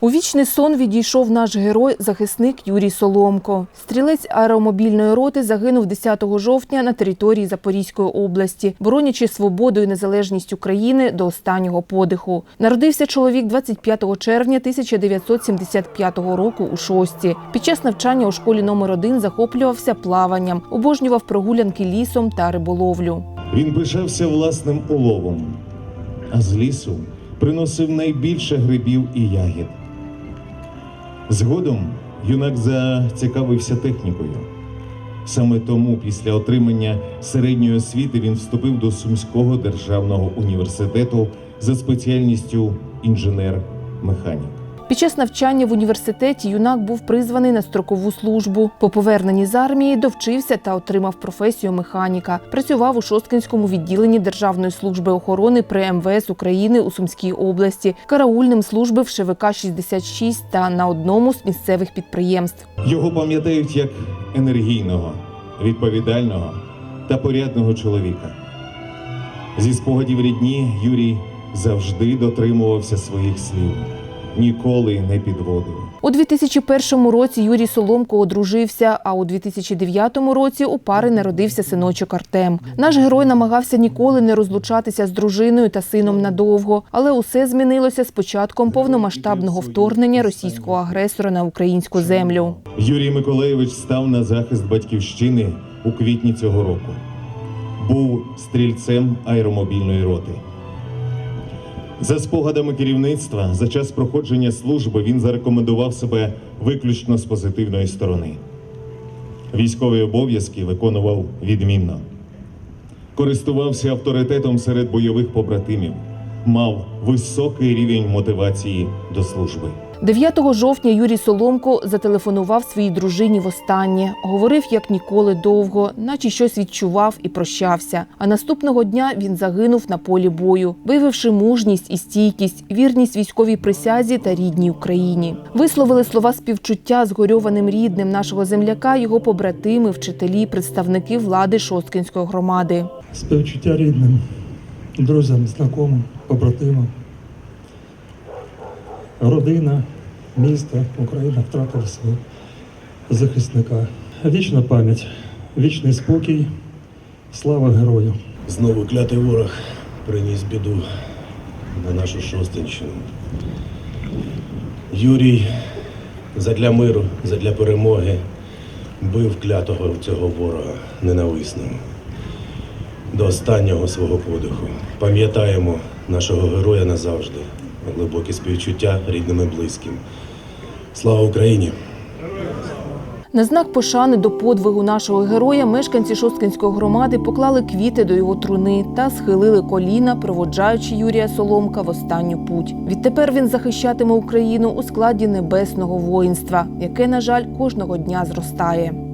У вічний сон відійшов наш герой, захисник Юрій Соломко. Стрілець аеромобільної роти загинув 10 жовтня на території Запорізької області, боронячи свободу і незалежність України до останнього подиху. Народився чоловік 25 червня 1975 року у Шості. Під час навчання у школі номер 1 захоплювався плаванням, обожнював прогулянки лісом та риболовлю. Він пишався власним уловом, а з лісу приносив найбільше грибів і ягід. Згодом юнак зацікавився технікою. Саме тому після отримання середньої освіти він вступив до Сумського державного університету за спеціальністю інженер-механік. Під час навчання в університеті юнак був призваний на строкову службу. По поверненні з армії довчився та отримав професію механіка. Працював у Шосткинському відділенні Державної служби охорони при МВС України у Сумській області. Караульним службив в ШВК 66 та на одному з місцевих підприємств. Його пам'ятають як енергійного, відповідального та порядного чоловіка. Зі спогадів рідні Юрій завжди дотримувався своїх слів, ніколи не підводив. У 2001 році Юрій Соломко одружився, а у 2009 році у пари народився синочок Артем. Наш герой намагався ніколи не розлучатися з дружиною та сином надовго, але усе змінилося з початком повномасштабного вторгнення російського агресора на українську землю. Юрій Миколаєвич став на захист батьківщини у квітні цього року. Був стрільцем аеромобільної роти. За спогадами керівництва, за час проходження служби він зарекомендував себе виключно з позитивної сторони. Військові обов'язки виконував відмінно, користувався авторитетом серед бойових побратимів, мав високий рівень мотивації до служби. 9 жовтня Юрій Соломко зателефонував своїй дружині востаннє. Говорив як ніколи довго, наче щось відчував і прощався. А наступного дня він загинув на полі бою, виявивши мужність і стійкість, вірність військовій присязі та рідній Україні. Висловили слова співчуття згорьованим рідним нашого земляка, його побратими, вчителі, представники влади Шосткинської громади. Співчуття рідним, друзям, знайомим, побратимам. Родина, місто, Україна втратила свого захисника. Вічна пам'ять, вічний спокій, слава герою. Знову клятий ворог приніс біду на нашу Шостинщину. Юрій задля миру, задля перемоги бив клятого цього ворога ненависного. До останнього свого подиху. Пам'ятаємо нашого героя назавжди. Глибокі співчуття рідним і близьким. Слава Україні! На знак пошани до подвигу нашого героя мешканці Шосткинської громади поклали квіти до його труни та схилили коліна, проводжаючи Юрія Соломка в останню путь. Відтепер він захищатиме Україну у складі небесного воїнства, яке, на жаль, кожного дня зростає.